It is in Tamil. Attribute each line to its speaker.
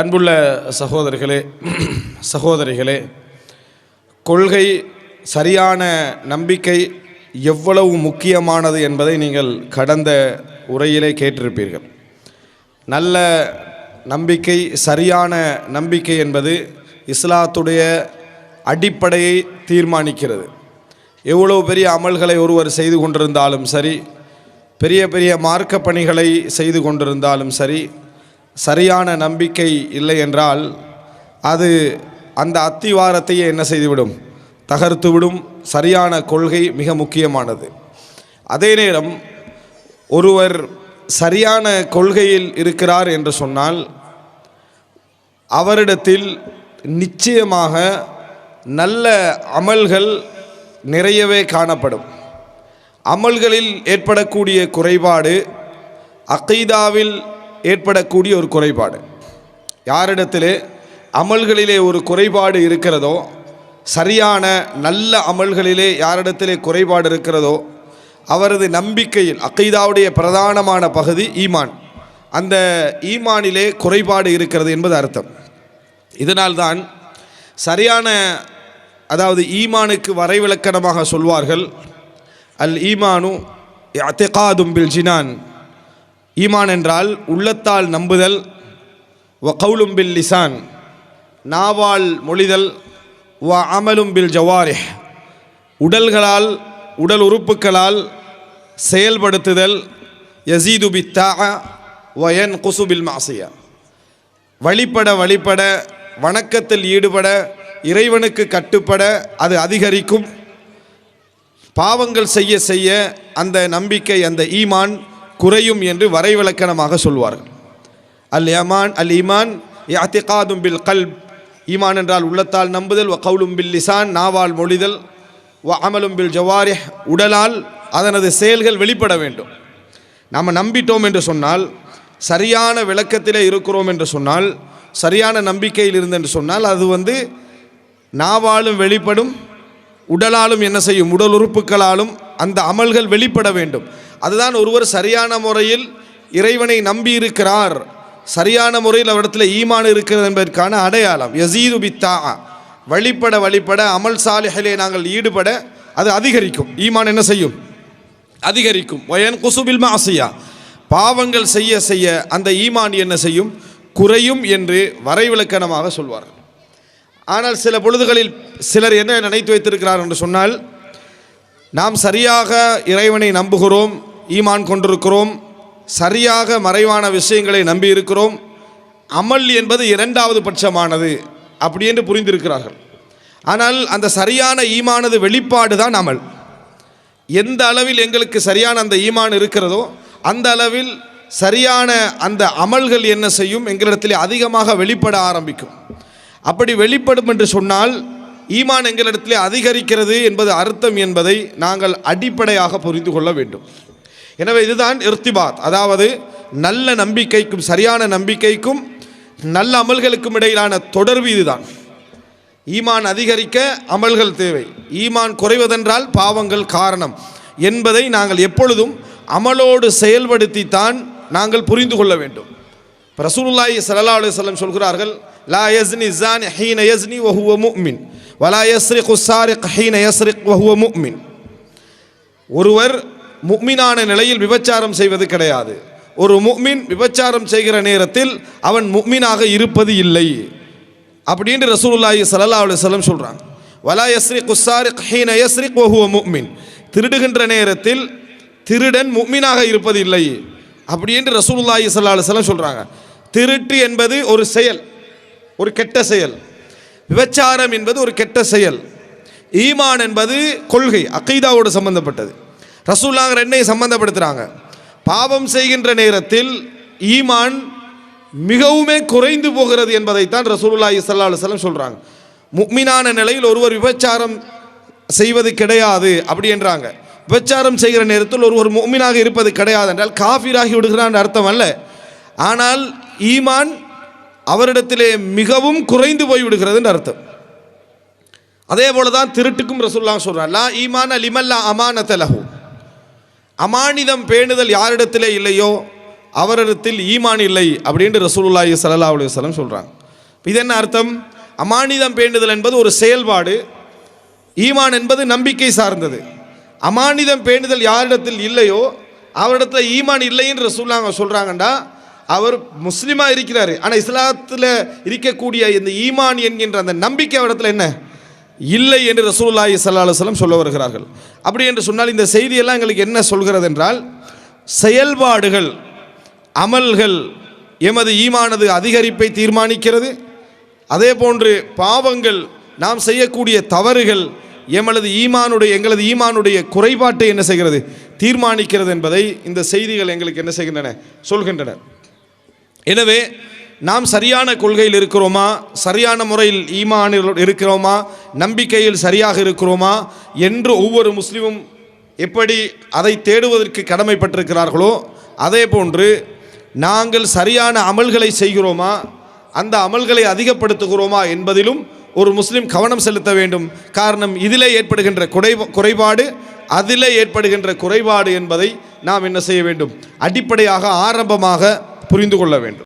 Speaker 1: அன்புள்ள சகோதரர்களே சகோதரிகளே கொள்கை சரியான நம்பிக்கை எவ்வளவு முக்கியமானது என்பதை நீங்கள் கடந்த உரையிலே கேட்டிருப்பீர்கள். நல்ல நம்பிக்கை சரியான நம்பிக்கை என்பது இஸ்லாத்துடைய அடிப்படையை தீர்மானிக்கிறது. எவ்வளவு பெரிய அமல்களை ஒருவர் செய்து கொண்டிருந்தாலும் சரி பெரிய பெரிய மார்க்க பணிகளை செய்து கொண்டிருந்தாலும் சரி சரியான நம்பிக்கை இல்லை என்றால் அது அந்த அத்திவாரத்தையே என்ன செய்துவிடும்? தகர்த்துவிடும் சரியான கொள்கை மிக முக்கியமானது. அதே நேரம் ஒருவர் சரியான கொள்கையில் இருக்கிறார் என்று சொன்னால் அவரிடத்தில் நிச்சயமாக நல்ல அமல்கள் நிறையவே காணப்படும். அமல்களில் ஏற்படக்கூடிய குறைபாடு அகைதாவில் ஏற்படக்கூடிய ஒரு குறைபாடு. யாரிடத்திலே அமல்களிலே ஒரு குறைபாடு இருக்கிறதோ சரியான நல்ல அமல்களிலே யாரிடத்திலே குறைபாடு இருக்கிறதோ அவரது நம்பிக்கையில் அக்கைதாவுடைய பிரதானமான பகுதி ஈமான். அந்த ஈமானிலே குறைபாடு இருக்கிறது என்பது அர்த்தம். இதனால்தான் சரியான அதாவது ஈமானுக்கு வரைவிலக்கணமாக சொல்வார்கள் அல் ஈமானு அத்திகாதும் பில் ஜினான் ஈமான் என்றால் உள்ளத்தால் நம்புதல் வ கவுலும் பில் லிசான் நாவால் மொழிதல் வ அமலும் பில் ஜவாரே உடல்களால் உடல் உறுப்புகளால் செயல்படுத்துதல் யசீது தா வயன் குசுபில் மாசியா. வழிபட வழிபட வணக்கத்தில் ஈடுபட இறைவனுக்கு கட்டுப்பட அது அதிகரிக்கும். பாவங்கள் செய்ய செய்ய அந்த நம்பிக்கை அந்த ஈமான் குறையும் என்று வரைவிலக்கணமாக சொல்வார்கள். அல் யமான் அல் ஈமான் யாத்திகாதும் பில் கல்ப் ஈமான் என்றால் உள்ளத்தால் நம்புதல் வ கவுலும் பில் லிசான் நாவால் மொழிதல் வ அமலும் பில் ஜவாரிஹ் உடலால் அதனது செயல்கள் வெளிப்பட வேண்டும். நாம் நம்பிட்டோம் என்று சொன்னால் சரியான விளக்கத்திலே இருக்கிறோம் என்று சொன்னால் சரியான நம்பிக்கையில் இருந்து என்று சொன்னால் அது வந்து நாவாலும் வெளிப்படும் உடலாலும் என்ன செய்யும் உடல் உறுப்புகளாலும் அந்த அமல்கள் வெளிப்பட வேண்டும். அதுதான் ஒருவர் சரியான முறையில் இறைவனை நம்பி இருக்கிறார் சரியான முறையில் அவரிடத்தில் ஈமான் இருக்கிறது என்பதற்கான அடையாளம். யசீது பித்தா வழிபட வழிபட அமல் சாலைகளை நாங்கள் ஈடுபட அது அதிகரிக்கும். ஈமான் என்ன செய்யும்? அதிகரிக்கும். ஒயன் குசுபில் மாசியா. பாவங்கள் செய்ய செய்ய அந்த ஈமான் என்ன செய்யும்? குறையும் என்று வரைவிலக்கணமாக சொல்வார்கள். ஆனால் சில பொழுதுகளில் சிலர் என்ன நினைத்து வைத்திருக்கிறார் என்று சொன்னால் நாம் சரியாக இறைவனை நம்புகிறோம் ஈமான் கொண்டிருக்கிறோம் சரியாக மறைவான விஷயங்களை நம்பி இருக்கிறோம் அமல் என்பது இரண்டாவது பட்சமானது அப்படி என்று புரிந்திருக்கிறார்கள். ஆனால் அந்த சரியான ஈமானது வெளிப்பாடு தான் அமல். எந்த அளவில் எங்களுக்கு சரியான அந்த ஈமான் இருக்கிறதோ அந்த அளவில் சரியான அந்த அமல்கள் என்ன செய்யும் எங்களிடத்தில் அதிகமாக வெளிப்பட ஆரம்பிக்கும். அப்படி வெளிப்படும் என்று சொன்னால் ஈமான் எங்களிடத்தில் அதிகரிக்கிறது என்பது அர்த்தம் என்பதை நாங்கள் அடிப்படையாக புரிந்து கொள்ள வேண்டும். எனவே இதுதான் இர்த்திபாத். அதாவது நல்ல நம்பிக்கைக்கும் சரியான நம்பிக்கைக்கும் நல்ல அமல்களுக்கும் இடையிலான தொடர்பு இதுதான். ஈமான் அதிகரிக்க அமல்கள் தேவை. ஈமான் குறைவதென்றால் பாவங்கள் காரணம் என்பதை நாங்கள் எப்பொழுதும் அமலோடு செயல்படுத்தித்தான் நாங்கள் புரிந்து கொள்ள வேண்டும். இப்ப ரசூலுல்லாஹி செல்லம் சொல்கிறார்கள் லா யஸ்னி ஜான் ஹீன யஸ்னி வஹுவ முக்மின் வலா யஸ்ரிகு ஸாரிக் ஹீன யஸ்ரிக் வஹுவ முக்மின் ஒருவர் முக்மினான நிலையில் விபச்சாரம் செய்வது கிடையாது. ஒரு முக்மின் விபச்சாரம் செய்கிற நேரத்தில் அவன் முக்மினாக இருப்பது இல்லை. அப்படின்னு ரசூலுல்லாஹி சல்லா அலைஹி வஸல்லம் சொல்றாங்க. வலா யஸ்ரிக் ஸாரிக் ஹீன யஸ்ரிக் வஹுவ முக்மின். திருடுகின்ற நேரத்தில் திருடன் முக்மினாக இருப்பது இல்லை. அப்படி என்று ரசூலுல்லாஹி சல்லா அலைஹி வஸல்லம் சொல்கிறாங்க திருட்டு என்பது ஒரு செயல் ஒரு கெட்ட செயல். விபச்சாரம் என்பது ஒரு கெட்ட செயல். ஈமான் என்பது கொள்கை அகைதாவோடு சம்பந்தப்பட்டது. ரசூல்லாங்க ரெண்டையும் சம்பந்தப்படுத்துகிறாங்க பாவம் செய்கின்ற நேரத்தில் ஈமான் மிகவுமே குறைந்து போகிறது என்பதைத்தான் ரசூலுல்லாஹி ஸல்லல்லாஹு அலுவலம் சொல்கிறாங்க முக்மினான நிலையில் ஒருவர் விபச்சாரம் செய்வது கிடையாது அப்படி என்றாங்க. விபச்சாரம் செய்கிற நேரத்தில் ஒருவர் முக்மினாக இருப்பது கிடையாது என்றால் காஃபிராகி விடுகிறான் அர்த்தம் அல்ல. ஆனால் ஈமான் அவரிடத்திலே மிகவும் குறைந்து போய் விடுகிறதுன்னு அர்த்தம். அதே போல தான் திருட்டுக்கும் ரசூல்லாம் சொல்கிறான் லா ஈமான லிமல்லா அமானத்தலகும் அமானிதம் பேணுதல் யாரிடத்திலே இல்லையோ அவரிடத்தில் ஈமான் இல்லை அப்படின்னு ரசூலுல்லாஹி சல்லா அலி வல்லம் சொல்கிறாங்க இது என்ன அர்த்தம்? அமானிதம் பேண்டுதல் என்பது ஒரு செயல்பாடு ஈமான் என்பது நம்பிக்கை சார்ந்தது. அமானிதம் பேணுதல் யாரிடத்தில் இல்லையோ அவரிடத்தில் ஈமான் இல்லைன்னு ரசூல்லாங்க சொல்கிறாங்கண்டா அவர் முஸ்லீமாக இருக்கிறாரு. ஆனால் இஸ்லாத்தில் இருக்கக்கூடிய இந்த ஈமான் என்கின்ற அந்த நம்பிக்கை அவரிடத்தில் என்ன? இல்லை என்று ரசூல்லாஹி சல்லா அலைஹி சொல்ல வருகிறார்கள். அப்படி என்று சொன்னால் இந்த செய்தியெல்லாம் எங்களுக்கு என்ன சொல்கிறது என்றால் செயல்பாடுகள் அமல்கள் எமது ஈமானது அதிகரிப்பை தீர்மானிக்கிறது. அதே போன்று பாவங்கள் நாம் செய்யக்கூடிய தவறுகள் எமது ஈமானுடைய எங்களது ஈமானுடைய குறைபாட்டை என்ன செய்கிறது? தீர்மானிக்கிறது என்பதை இந்த செய்திகள் எங்களுக்கு என்ன செய்கின்றன? சொல்கின்றன. எனவே நாம் சரியான கொள்கையில் இருக்கிறோமா? சரியான முறையில் ஈமானில் இருக்கிறோமா? நம்பிக்கையில் சரியாக இருக்கிறோமா? என்று ஒவ்வொரு முஸ்லீமும் எப்படி அதை தேடுவதற்கு கடமைப்பட்டிருக்கிறார்களோ அதே போன்று நாங்கள் சரியான அமல்களை செய்கிறோமா? அந்த அமல்களை அதிகப்படுத்துகிறோமா என்பதிலும் ஒரு முஸ்லீம் கவனம் செலுத்த வேண்டும். காரணம் இதிலே ஏற்படுகின்ற குறை குறைபாடு அதிலே ஏற்படுகின்ற குறைபாடு என்பதை நாம் என்ன செய்ய வேண்டும்? அடிப்படையாக ஆரம்பமாக புரிந்து கொள்ள வேண்டும்.